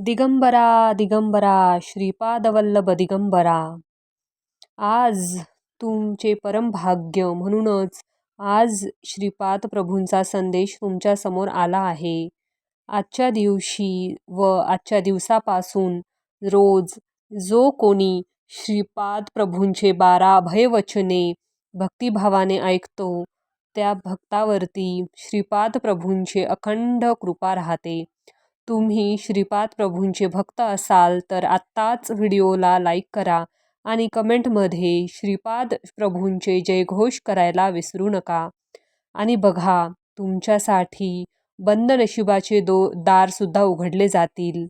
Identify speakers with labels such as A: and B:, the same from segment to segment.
A: दिगंबरा दिगंबरा श्रीपादवल्लभ दिगंबरा. आज तुमचे परमभाग्य म्हणूनच आज श्रीपाद प्रभूंचा संदेश तुमच्यासमोर आला आहे. आजच्या दिवशी व आजच्या दिवसापासून रोज जो कोणी श्रीपाद प्रभूंचे बारा अभयवचने भक्तिभावाने ऐकतो त्या भक्तावरती श्रीपाद प्रभूंचे अखंड कृपा राहते. तुम्ही श्रीपाद प्रभूंचे भक्त असाल तर आत्ताच व्हिडिओला लाईक करा आणि कमेंटमध्ये श्रीपाद प्रभूंचे जयघोष करायला विसरू नका. आणि बघा तुमच्यासाठी बंद नशिबाचे दो दारसुद्धा उघडले जातील.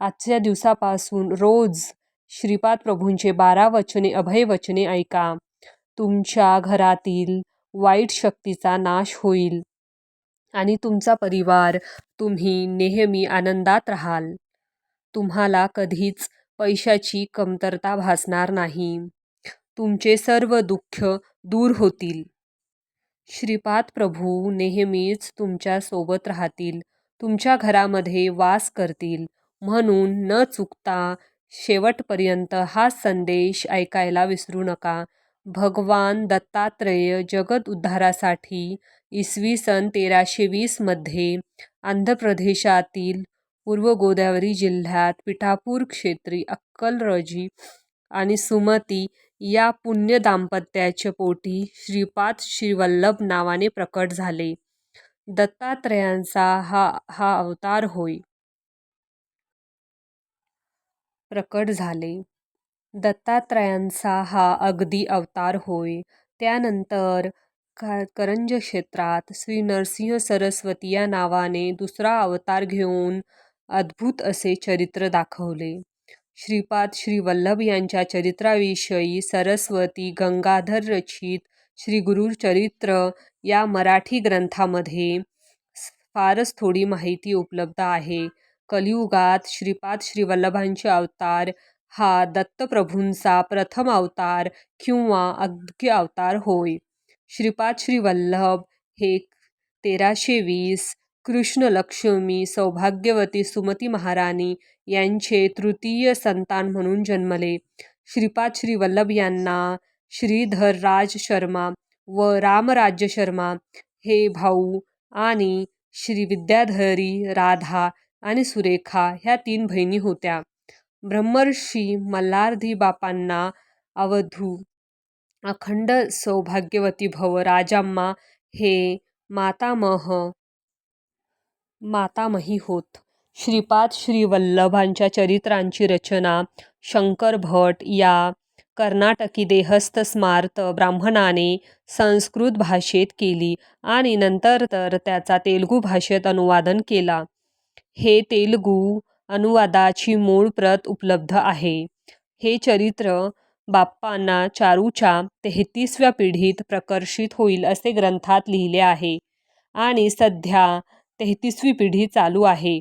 A: आजच्या दिवसापासून रोज श्रीपाद प्रभूंचे बारा वचने अभय वचने ऐका. तुमच्या घरातील वाईट शक्तीचा नाश होईल. आणि तुमचा परिवार तुम्ही नेहमी आनंदात राहाल. तुम्हाला कधीच पैशाची कमतरता भासणार नाही. तुमचे सर्व दुःख दूर होतील. श्रीपाद प्रभू नेहमीच तुमच्यासोबत राहतील तुमच्या घरामध्ये वास करतील. म्हणून न चुकता शेवटपर्यंत हा संदेश ऐकायला विसरू नका. भगवान दत्तात्रेय जगद उद्धारासाठी इसवी सन तेराशे वीसमध्ये आंध्र प्रदेशातील पूर्व गोदावरी जिल्ह्यात पिठापूर क्षेत्री अक्कलरजी आणि सुमती या पुण्य दाम्पत्याच्या पोटी श्रीपाद श्रीवल्लभ नावाने प्रकट झाले. दत्तात्रयांचा हा हा अवतार होय. प्रकट झाले. दत्तात्रयांचा हा अगदी अवतार होय. त्यानंतर का करंज क्षेत्रात श्री नरसिंह सरस्वती या नावाने दुसरा अवतार घेऊन अद्भुत असे चरित्र दाखवले. श्रीपाद श्री वल्लभ यांच्या चरित्राविषयी सरस्वती गंगाधर रचित श्री गुरुचरित्र या मराठी ग्रंथामध्ये फारच थोडी माहिती उपलब्ध आहे. कलियुगात श्रीपाद श्री वल्लभांचे अवतार हा दत्तप्रभूंचा प्रथम अवतार किंवा अग्य अवतार होय. श्रीपाद श्रीवल्लभ हे तेराशे वीस कृष्ण लक्ष्मी सौभाग्यवती सुमती महाराणी यांचे तृतीय संतान म्हणून जन्मले. श्रीपाद श्रीवल्लभ यांना श्रीधर राज शर्मा व रामराज्य शर्मा हे भाऊ आणि श्री विद्याधरी राधा आणि सुरेखा ह्या तीन बहिणी होत्या. ब्रह्मर्षी मल्हारधी बापांना अवधू अखंड सौभाग्यवती भव राजाम्मा हे मातामह मातामही होत. श्रीपाद श्रीवल्लभांच्या चरित्रांची रचना शंकर भट या कर्नाटकी देहस्थ स्मार्त ब्राह्मणाने संस्कृत भाषेत केली आणि नंतर तर त्याचा तेलुगू भाषेत अनुवादन केला. हे तेलुगू अनुवादाची मूळ प्रत उपलब्ध आहे. हे चरित्र बाप्पांना चारूच्या तेहतीसव्या पिढीत प्रकर्षित होईल असे ग्रंथात लिहिले आहे. आणि सध्या तेहतीसवी पिढी चालू आहे.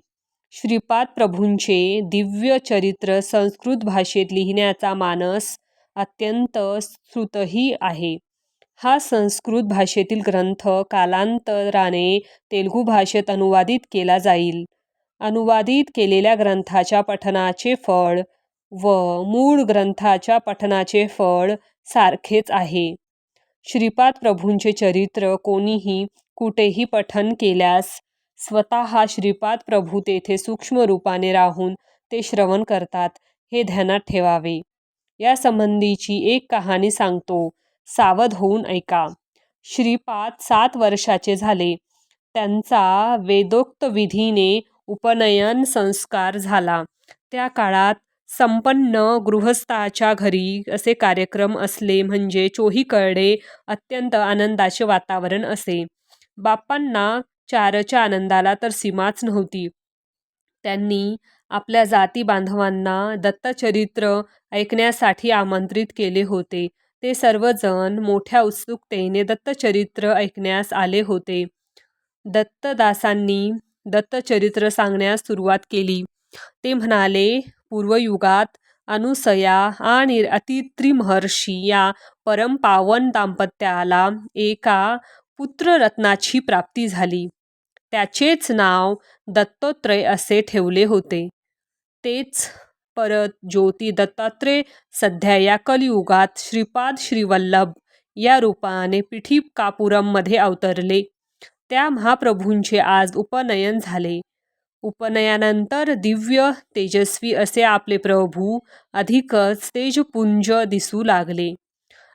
A: श्रीपाद प्रभूंचे दिव्य चरित्र संस्कृत भाषेत लिहिण्याचा मानस अत्यंत श्रुतही आहे. हा संस्कृत भाषेतील ग्रंथ कालांतराने तेलुगू भाषेत अनुवादित केला जाईल. अनुवादित केलेल्या ग्रंथाच्या पठनाचे फळ व मूळ ग्रंथाच्या पठनाचे फळ सारखेच आहे. श्रीपाद प्रभूंचे चरित्र कोणीही कुठेही पठन केल्यास स्वतः श्रीपाद प्रभू तेथे सूक्ष्म रूपाने राहून ते श्रवण करतात हे ध्यानात ठेवावे. या संबंधीची एक कहाणी सांगतो. सावध होऊन ऐका. श्रीपाद सात वर्षाचे झाले. त्यांचा वेदोक्त विधीने उपनयन संस्कार झाला. त्या काळात संपन्न गृहस्थाच्या घरी असे कार्यक्रम असले म्हणजे चोहीकडे अत्यंत आनंदाचे वातावरण असे. बाप्पांना चारच्या आनंदाला तर सीमाच नव्हती. त्यांनी आपल्या जाती बांधवांना दत्तचरित्र ऐकण्यासाठी आमंत्रित केले होते. ते सर्वजण मोठ्या उत्सुकतेने दत्तचरित्र ऐकण्यास आले होते. दत्तदासांनी दत्तचरित्र सांगण्यास सुरुवात केली. ते म्हणाले पूर्वयुगात अनुसया आणि अतित्रिमहर्षी या परमपावन दाम्पत्याला एका पुत्ररत्नाची प्राप्ती झाली. त्याचेच नाव दत्तोत्रय असे ठेवले होते. तेच परत ज्योती दत्तात्रय सध्या या कलियुगात श्रीपाद श्रीवल्लभ या रूपाने पिठी कापुरममध्ये अवतरले. त्या महाप्रभूंचे आज उपनयन झाले. उपनयनानंतर दिव्य तेजस्वी असे आपले प्रभू अधिकच तेजपुंज दिसू लागले.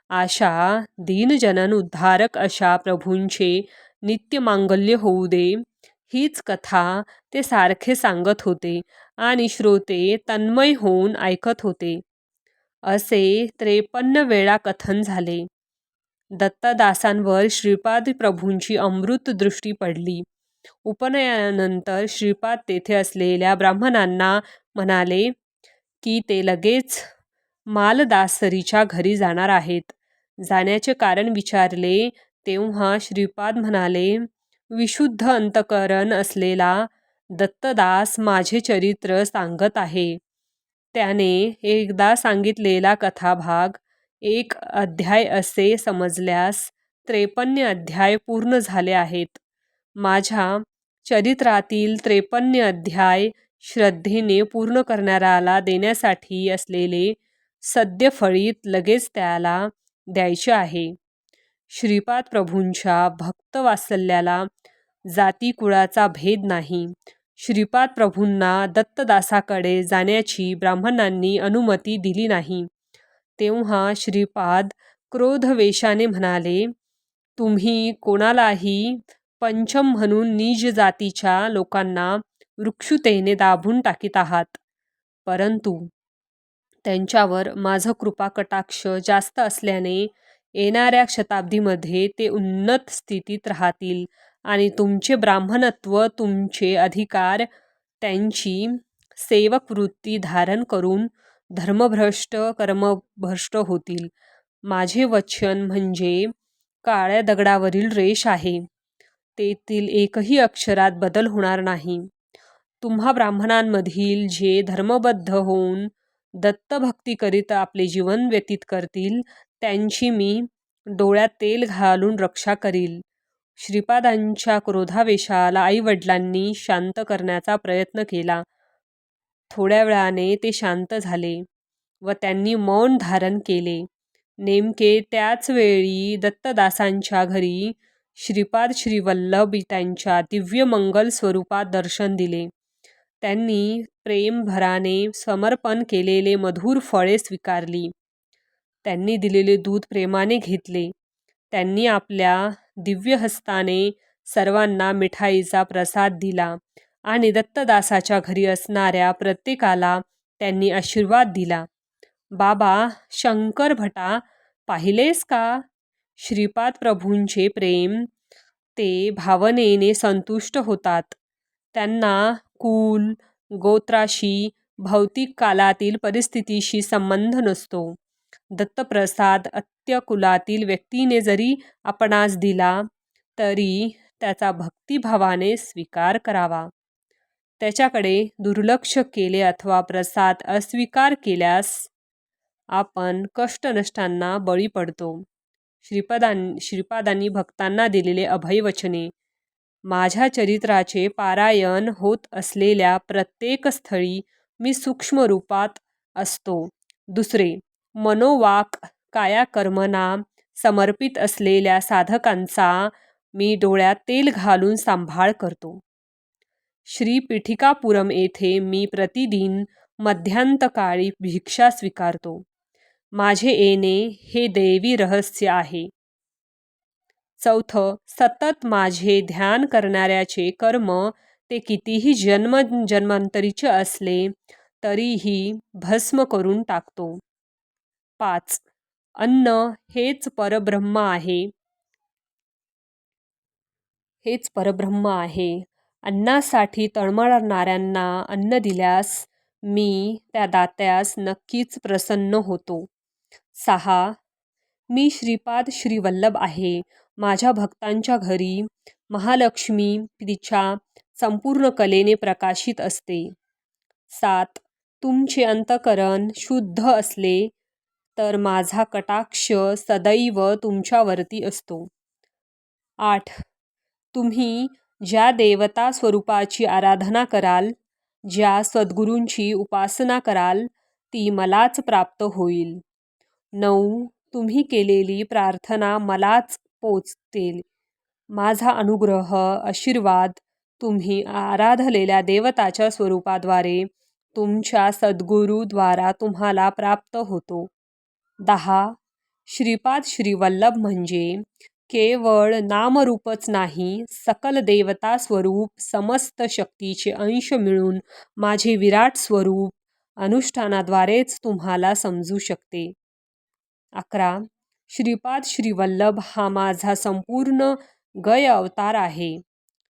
A: आशा दीनजनन उद्धारक अशा प्रभूंचे नित्य मांगल्य होऊ दे. हीच कथा ते सारखे सांगत होते आणि श्रोते तन्मय होऊन ऐकत होते. असे त्रेपन्न वेळा कथन झाले. दत्तदासांवर श्रीपाद प्रभूंची अमृत दृष्टी पडली. उपनयनानंतर श्रीपाद तेथे असलेल्या ब्राह्मणांना म्हणाले की ते लगेच मालदासरीच्या घरी जाणार आहेत. जाण्याचे कारण विचारले तेव्हा श्रीपाद म्हणाले विशुद्ध अंतकरण असलेला दत्तदास माझे चरित्र सांगत आहे. त्याने एकदा सांगितलेला कथाभाग एक अध्याय असे समजल्यास त्रेपन्न अध्याय पूर्ण झाले आहेत. माझ्या चरित्रातील त्रेपन्न अध्याय श्रद्धेने पूर्ण करणाऱ्याला देण्यासाठी असलेले सद्यफळीत लगेच त्याला द्यायचे आहे. श्रीपाद प्रभूंच्या भक्तवात्सल्याला जातीकुळाचा भेद नाही. श्रीपाद प्रभूंना दत्तदासाकडे जाण्याची ब्राह्मणांनी अनुमती दिली नाही. तेव्हा श्रीपाद क्रोधवेशाने म्हणाले तुम्ही कोणालाही पंचम म्हणून निज जातीच्या लोकांना वृक्षुतेने दाबून टाकीत आहात. परंतु त्यांच्यावर माझं कृपा कटाक्ष जास्त असल्याने येणाऱ्या शताब्दीमध्ये ते उन्नत स्थितीत राहतील आणि तुमचे ब्राह्मणत्व तुमचे अधिकार त्यांची सेवक वृत्ती धारण करून धर्मभ्रष्ट कर्मभ्रष्ट होतील. माझे वचन म्हणजे काळ्या दगडावरील रेष आहे. तेथील एकही अक्षरात बदल होणार नाही. तुम्हा ब्राह्मणांमधील जे धर्मबद्ध होऊन दत्तभक्ती करीत आपले जीवन व्यतीत करतील त्यांची मी डोळ्यात तेल घालून रक्षा करील. श्रीपादांच्या क्रोधावेशाला आईवडिलांनी शांत करण्याचा प्रयत्न केला. थोड्या वेळाने ते शांत झाले व त्यांनी मौन धारण केले. नेमके त्याच वेळी दत्तदासांच्या घरी श्रीपाद श्रीवल्लभ त्यांच्या दिव्य मंगल स्वरूपात दर्शन दिले. त्यांनी प्रेमभराने समर्पण केलेले मधुर फळे स्वीकारली. त्यांनी दिलेले दूध प्रेमाने घेतले. त्यांनी आपल्या दिव्य हस्ताने सर्वांना मिठाईचा प्रसाद दिला आणि दत्तदासाच्या घरी असणाऱ्या प्रत्येकाला त्यांनी आशीर्वाद दिला. बाबा शंकर भटा पाहिलेस का? श्रीपाद प्रभूंचे प्रेम ते भावनेने संतुष्ट होतात. त्यांना कुल गोत्राशी भौतिक कालातील परिस्थितीशी संबंध नसतो. दत्तप्रसाद अत्यकुलातील व्यक्तीने जरी आपणास दिला तरी त्याचा भक्तिभावाने स्वीकार करावा. त्याच्याकडे दुर्लक्ष केले अथवा प्रसाद अस्वीकार केल्यास आपण कष्टनष्टांना बळी पडतो. श्रीपदां श्रीपादांनी भक्तांना दिलेले अभयवचने माझ्या चरित्राचे पारायण होत असलेल्या प्रत्येक स्थळी मी सूक्ष्म रूपात असतो. दुसरे मनोवाक कायाकर्मना समर्पित असलेल्या साधकांचा मी डोळ्यात तेल घालून सांभाळ करतो. श्री पिठिकापुरम येथे मी प्रतिदिन मध्यांतकाळी भिक्षा स्वीकारतो. माझे येणे हे दैवी रहस्य आहे. चौथं सतत माझे ध्यान करणाऱ्याचे कर्म ते कितीही जन्म जन्मांतरीचे असले तरीही भस्म करून टाकतो. पाच अन्न हेच परब्रह्म आहे. हेच परब्रह्म आहे. अन्नासाठी तळमळणाऱ्यांना अन्न दिल्यास मी त्या दात्यास नक्कीच प्रसन्न होतो. सहा मी श्रीपाद श्रीवल्लभ आहे. माझ्या भक्तांच्या घरी महालक्ष्मी तिच्या संपूर्ण कलेने प्रकाशित असते. सात तुमचे अंतकरण शुद्ध असले तर माझा कटाक्ष सदैव तुमच्यावरती असतो. आठ तुम्ही ज्या देवता स्वरूपाची आराधना कराल ज्या सद्गुरूंची उपासना कराल ती मलाच प्राप्त होईल. नऊ तुम्ही केलेली प्रार्थना मलाच पोचतील. माझा अनुग्रह आशीर्वाद तुम्ही आराधलेल्या देवताच्या स्वरूपाद्वारे तुमच्या सद्गुरूद्वारा तुम्हाला प्राप्त होतो. दहा श्रीपाद श्रीवल्लभ म्हणजे केवळ नामरूपच नाही सकल देवता स्वरूप समस्त शक्तीचे अंश मिळून माझे विराट स्वरूप अनुष्ठानाद्वारेच तुम्हाला समजू शकते. अकरा श्रीपाद श्रीवल्लभ हा माझा संपूर्ण गय अवतार आहे.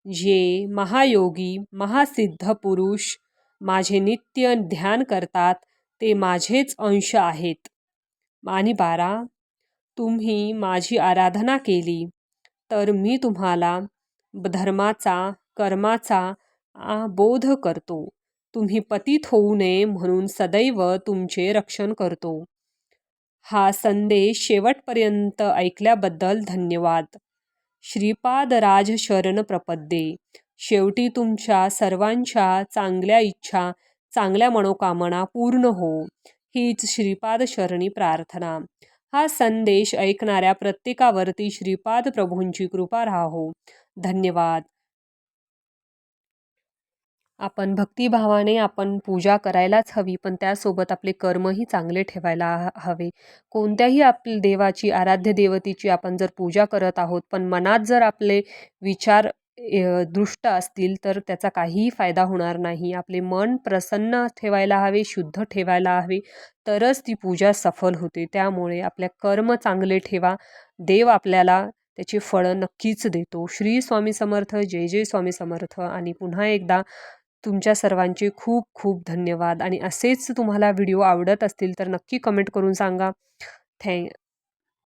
A: जे महायोगी महासिद्ध पुरुष माझे नित्य ध्यान करतात ते माझेच अंश आहेत. आणि बारा तुम्ही माझी आराधना केली तर मी तुम्हाला धर्माचा कर्माचा बोध करतो. तुम्ही पतित होऊ नये म्हणून सदैव तुमचे रक्षण करतो. हा संदेश शेवटपर्यंत ऐकल्याबद्दल धन्यवाद. श्रीपाद राज शरण प्रपद्ये शेवटी तुमच्या सर्वांच्या चांगल्या इच्छा चांगल्या मनोकामना पूर्ण हो. हीच श्रीपाद शरणी प्रार्थना. हा संदेश ऐकणाऱ्या प्रत्येकावरती श्रीपाद प्रभूंची कृपा राहो. धन्यवाद. आपण भक्तिभावाने आपण पूजा करायलाच हवी पण त्यासोबत आपले कर्मही चांगले ठेवायला ह- हवे. कोणत्याही आपल्या देवाची आराध्य देवतेची आपण जर पूजा करत आहोत पण मनात जर आपले विचार दृष्ट असतील तर त्याचा काहीही फायदा होणार नाही. आपले मन प्रसन्न ठेवायला हवे शुद्ध ठेवायला हवे तरच ती पूजा सफल होते. त्यामुळे आपल्या कर्म चांगले ठेवा. देव आपल्याला त्याची फळं नक्कीच देतो. श्री स्वामी समर्थ जय जय स्वामी समर्थ. आणि पुन्हा एकदा तुमच्या सर्वांचे खूप खूप धन्यवाद. आणि असेच तुम्हाला व्हिडिओ आवडत असतील तर नक्की कमेंट करून सांगा. थँक